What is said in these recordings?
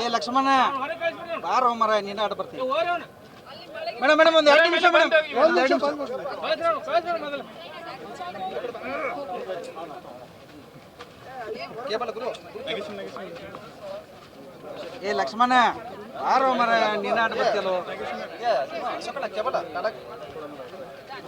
ಏ ಲಕ್ಷ್ಮಣ. ಬಾರೋ ಮರ ನೀನು ಆಟ ಬರ್ತೀನಿ. ಮೇಡಮ್ ಮೇಡಮ್ ಒಂದು ಎರಡು ನಿಮಿಷ ಮೇಡಮ್ ಒಂದು ಎರಡು ನಿಮಿಷ. ಕೇಬಲ್ ಗುರು. ಏ ಲಕ್ಷ್ಮಣ. ಬಾರೋ ಮರ ನೀನು ಆಟ ಬರ್ತೀಯಲ್ಲೋ. ಕೇಬಲ ಕಡಕ್ ಕೇಬಲ್ ಬಾ ನಿಮ್ಮ ನಿಮ್ಮ ಸ್ಪಾಟ್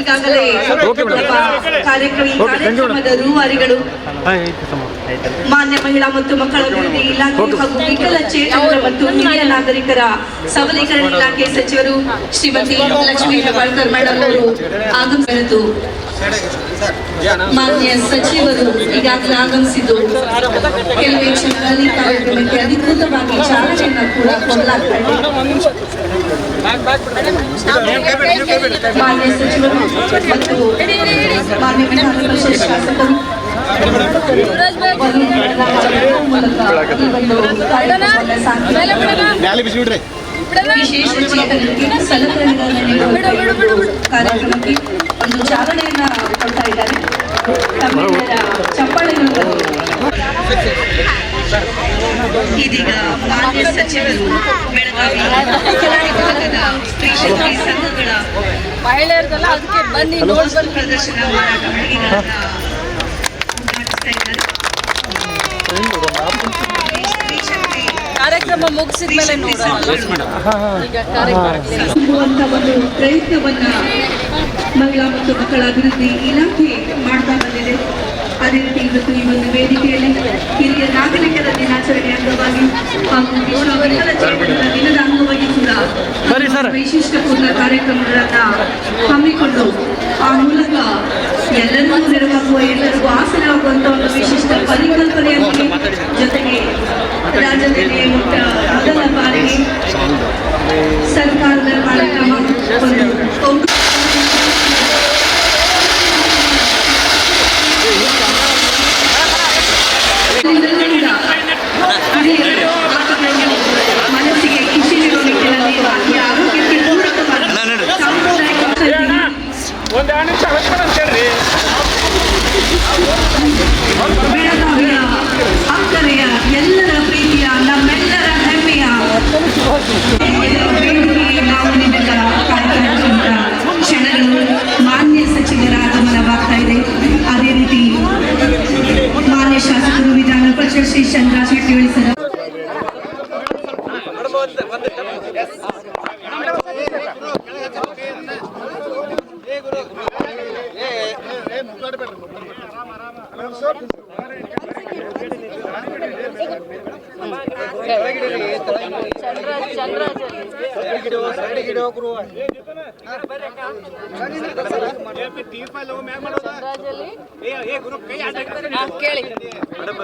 ಈಗಾಗಲೇ ಕಾರ್ಯಕ್ರಮದ ರೂವಾರಿಗಳು ಮಾನ್ಯ ಮಹಿಳಾ ಮತ್ತು ಮಕ್ಕಳ ಅಭಿವೃದ್ಧಿ ಇಲಾಖೆ ಹಾಗೂ ವಿಕಲಚೇತನರ ಮತ್ತು ಹಿರಿಯ ನಾಗರಿಕರ ಸಬಲೀಕರಣ ಇಲಾಖೆ ಸಚಿವರು ಶ್ರೀಮತಿ ಲಕ್ಷ್ಮೀ ಹೆಬ್ಬಾಳ್ಕರ್ ಮೇಡಮ್ ಅವರು ಆಗಮಿಸಿದ್ದು. ಮಾನ್ಯ ಸಚಿವರು ಈಗಾಗಲೇ ಆಗಮಿಸಿದ್ದು. ಕೆಲವೇ ಕ್ಷಣಗಳಲ್ಲಿ ಕಾರ್ಯಕ್ರಮಕ್ಕೆ ಅಧಿಕೃತವಾಗಿ ಚಾಲನೆಯನ್ನು ಕೂಡ ಕೊಡಲಾಗ್ತಾ ಇದೆ ಮಾನ್ಯ ಸಚಿವರು ಮತ್ತು ಮಾನ್ಯ ವಿಧಾನ ಪರಿಷತ್ ಶಾಸಕರು ಒಂದು ಮೂಲಕ ಈ ಒಂದು ಕಾರ್ಯಕ್ರಮವನ್ನು ಸಾಗಿದ್ದಾರೆ. ವಿಶೇಷ ಚೇತನರಿಗೆ ಸಲಕರಣೆಗಳನ್ನು ನೀಡುವ ಕಾರ್ಯಕ್ರಮಕ್ಕೆ ಒಂದು ಚಾಲನೆಯನ್ನ ಕೊಡ್ತಾ ಇದ್ದಾರೆ ತಮ್ಮೆಲ್ಲರ ಚಪ್ಪಾಳೆಗಳು ಬರಲಿ. ಇದೀಗ ಮಾನ್ಯ ಸಚಿವರು ಬೆಳಗಾವಿ ವಿಭಾಗದ ಸ್ತ್ರೀ ಶಕ್ತಿ ಸಂಘಗಳ ಮಹಿಳೆಯರಿಗೆಲ್ಲ ಅದಕ್ಕೆ ಬನ್ನಿ ಪ್ರದರ್ಶನ ಮಾರಾಟ ಮಳಿಗೆಗಳನ್ನ ಉದ್ಘಾಟಿಸ್ತಾ ಇದ್ದಾರೆ ಸ್ತ್ರೀ ಶಕ್ತಿ ಕಾರ್ಯಕ್ರಮ ಮುಗಿಸಿದ ಮೇಲೆ ಒಂದು ಪ್ರಯತ್ನವನ್ನ ಮಹಿಳಾ ಮತ್ತು ಮಕ್ಕಳ ಅಭಿವೃದ್ಧಿ ಇಲಾಖೆ ಮಾಡ್ತಾ ಬಂದಿದೆ. ಅದೇ ರೀತಿ ಇವತ್ತು ಈ ಒಂದು ವೇದಿಕೆಯಲ್ಲಿ ಹಿರಿಯ ನಾಗರಿಕರ ದಿನಾಚರಣೆ ಅಂಗವಾಗಿ ಹಾಗೂ ವಿಕಲಚೇತನರ ದಿನದ ಅಂಗವಾಗಿ ಕೂಡ ವೈಶಿಷ್ಟ್ಯಪೂರ್ಣ ಕಾರ್ಯಕ್ರಮಗಳನ್ನ ಹಮ್ಮಿಕೊಂಡು ಆ ಮೂಲಕ ಎಲ್ಲರಿಗೂ ನೆರವಾಗುವ ಎಲ್ಲರಿಗೂ ಆಸನವಾಗುವಂತ ಒಂದು ವಿಶಿಷ್ಟ ಪರಿಕಲ್ಪನೆಯೊಂದಿಗೆ ಜೊತೆಗೆ ರಾಜ್ಯದಲ್ಲಿ ಮೊಟ್ಟ ಮೊದಲ ಬಾರಿಗೆ ಸರ್ಕಾರದ ಕಾರ್ಯಕ್ರಮ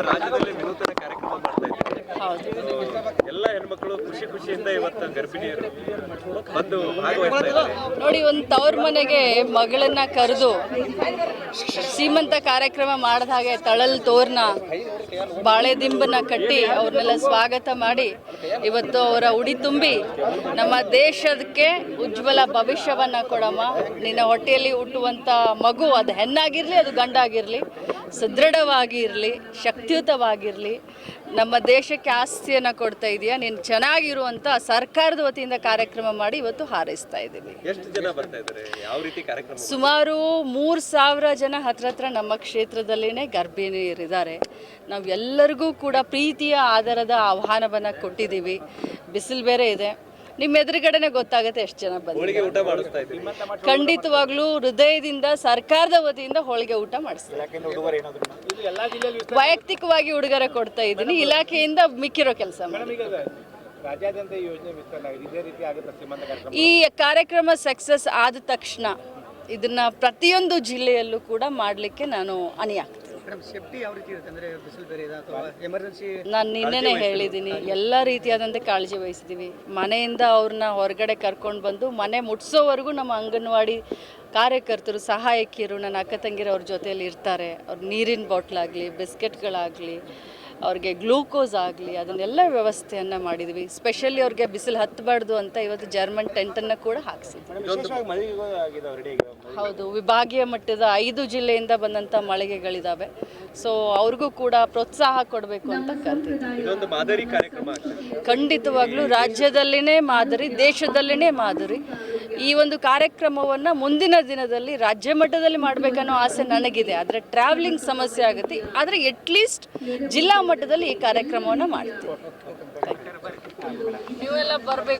ರಾಜ್ಯದಲ್ಲಿ ನೂತನ ಕಾರ್ಯಕ್ರಮ ಮಾಡ್ತಾ ಇದ್ದೀವಿ. ಹೌದು ಎಲ್ಲ ಹೆಣ್ಮಕ್ಳು ಖುಷಿ ಖುಷಿಯಿಂದ ಇವತ್ತು ಗರ್ಭಿಣಿಯರು ಬಂದು ನೋಡಿ ಒಂದು ತವ್ರ ಮನೆಗೆ ಮಗಳನ್ನ ಕರೆದು ಶ್ರೀಮಂತ ಕಾರ್ಯಕ್ರಮ ಮಾಡಿದ ಹಾಗೆ ತಳಲ್ ತೋರ್ನ ಬಾಳೆ ದಿಂಬನ್ನ ಕಟ್ಟಿ ಅವ್ರನ್ನೆಲ್ಲ ಸ್ವಾಗತ ಮಾಡಿ ಇವತ್ತು ಅವರ ಉಡಿ ತುಂಬಿ ನಮ್ಮ ದೇಶಕ್ಕೆ ಉಜ್ವಲ ಭವಿಷ್ಯವನ್ನ ಕೊಡಮ್ಮ. ನಿನ್ನ ಹೊಟ್ಟೆಯಲ್ಲಿ ಹುಟ್ಟುವಂಥ ಮಗು ಅದು ಹೆಣ್ಣಾಗಿರಲಿ ಅದು ಗಂಡಾಗಿರಲಿ ಸದೃಢವಾಗಿ ಇರಲಿ ಶಕ್ತಿಯುತವಾಗಿರಲಿ ನಮ್ಮ ದೇಶಕ್ಕೆ ಆಸ್ತಿಯನ್ನು ಕೊಡ್ತಾ ಇದೆಯಾ ನೀನು ಚೆನ್ನಾಗಿರುವಂಥ ಸರ್ಕಾರದ ವತಿಯಿಂದ ಕಾರ್ಯಕ್ರಮ ಮಾಡಿ ಇವತ್ತು ಹಾರೈಸ್ತಾ ಇದ್ದೀವಿ ಎಷ್ಟು ಜನ ಬರ್ತಾ ಇದ್ದಾರೆ? ಯಾವ ರೀತಿ ಕಾರ್ಯಕ್ರಮ? ಸುಮಾರು ಮೂರು ಸಾವಿರ ಜನ ಹತ್ರ ಹತ್ರ ನಮ್ಮ ಕ್ಷೇತ್ರದಲ್ಲಿನೇ ಗರ್ಭಿಣಿಯರಿದ್ದಾರೆ. ನಾವು ಎಲ್ಲರಿಗೂ ಕೂಡ ಪ್ರೀತಿಯ ಆಧಾರದ ಆಹ್ವಾನವನ್ನು ಕೊಟ್ಟಿದ್ದೀವಿ. ಬಿಸಿಲು ಬೇರೆ ಇದೆ. ನಿಮ್ಮ ಎದುರುಗಡೆನೆ ಗೊತ್ತಾಗುತ್ತೆ ಎಷ್ಟು ಜನ ಹೋಳಿಗೆ ಬಂದಿದೆ ಊಟ ಮಾಡಿಸ್ತಾ ಇದ್ದೀವಿ ಖಂಡಿತವಾಗ್ಲೂ ಹೃದಯದಿಂದ ಸರ್ಕಾರದ ವತಿಯಿಂದ ಹೋಳಿಗೆ ಊಟ ಮಾಡಿಸ್ತೀವಿ ವೈಯಕ್ತಿಕವಾಗಿ ಉಡುಗೊರೆ ಕೊಡ್ತಾ ಇದ್ದೀನಿ. ಇಲಾಖೆಯಿಂದ ಮಿಕ್ಕಿರೋ ಕೆಲಸ ಈ ಯೋಜನೆ ವಿಸ್ತರಣೆ ಇದೇ ರೀತಿ ಆಗುತ್ತೆ ಶ್ರೀಮಂತ ಕಾರ್ಯಕ್ರಮ? ಈ ಕಾರ್ಯಕ್ರಮ ಸಕ್ಸಸ್ ಆದ ತಕ್ಷಣ ಇದನ್ನ ಪ್ರತಿಯೊಂದು ಜಿಲ್ಲೆಯಲ್ಲೂ ಕೂಡ ಮಾಡಲಿಕ್ಕೆ ನಾನು ಅಣಿ ಆಗ್ತೀನಿ ಮೇಡಮ್ ಸೇಫ್ಟಿ ಯಾವ ರೀತಿ ಇರುತ್ತೆ ಅಂದರೆ ಬಿಸಿಲು ಬೇರೆ ಇದೆ ಅಥವಾ ಎಮರ್ಜೆನ್ಸಿ ನಾನು ನಿನ್ನೆನೇ ಹೇಳಿದ್ದೀನಿ ಎಲ್ಲ ರೀತಿಯಾದಂತೆ ಕಾಳಜಿ ವಹಿಸಿದ್ದೀವಿ ಮನೆಯಿಂದ ಅವ್ರನ್ನ ಹೊರಗಡೆ ಕರ್ಕೊಂಡು ಬಂದು ಮನೆ ಮುಟ್ಸೋವರೆಗೂ ನಮ್ಮ ಅಂಗನವಾಡಿ ಕಾರ್ಯಕರ್ತರು ಸಹಾಯಕಿಯರು ನನ್ನ ಅಕ್ಕ ತಂಗಿರು ಅವ್ರ ಜೊತೆಯಲ್ಲಿ ಇರ್ತಾರೆ. ಅವ್ರ ನೀರಿನ ಬಾಟ್ಲಾಗಲಿ ಬಿಸ್ಕೆಟ್ಗಳಾಗಲಿ ಅವ್ರಿಗೆ ಗ್ಲೂಕೋಸ್ ಆಗಲಿ ಅದನ್ನೆಲ್ಲ ವ್ಯವಸ್ಥೆಯನ್ನು ಮಾಡಿದ್ವಿ. ಸ್ಪೆಷಲಿ ಅವ್ರಿಗೆ ಬಿಸಿಲು ಹತ್ತಬಾರ್ದು ಅಂತ ಇವತ್ತು ಜರ್ಮನ್ ಟೆಂಟನ್ನು ಕೂಡ ಹಾಕ್ಸಿದ್ವಿ. ಹೌದು ವಿಭಾಗೀಯ ಮಟ್ಟದ ಐದು ಜಿಲ್ಲೆಯಿಂದ ಬಂದಂಥ ಮಳಿಗೆಗಳಿದ್ದಾವೆ ಸೊ ಅವ್ರಿಗೂ ಕೂಡ ಪ್ರೋತ್ಸಾಹ ಕೊಡಬೇಕು ಅಂತ ಕರ್ತೀವಿ ಇದೊಂದು ಮಾದರಿ ಕಾರ್ಯಕ್ರಮ ಖಂಡಿತವಾಗ್ಲೂ ರಾಜ್ಯದಲ್ಲಿನೇ ಮಾದರಿ ದೇಶದಲ್ಲಿನೇ ಮಾದರಿ. ಈ ಒಂದು ಕಾರ್ಯಕ್ರಮವನ್ನು ಮುಂದಿನ ದಿನದಲ್ಲಿ ರಾಜ್ಯ ಮಟ್ಟದಲ್ಲಿ ಮಾಡಬೇಕನ್ನೋ ಆಸೆ ನನಗಿದೆ. ಆದರೆ ಟ್ರಾವೆಲಿಂಗ್ ಸಮಸ್ಯೆ ಆಗುತ್ತೆ. ಆದರೆ ಎಟ್ಲೀಸ್ಟ್ ಜಿಲ್ಲಾ ಮಟ್ಟದಲ್ಲಿ ಈ ಕಾರ್ಯಕ್ರಮವನ್ನು ಮಾಡ್ತೀವಿ. ನೀವೆಲ್ಲ ಬರಬೇಕು.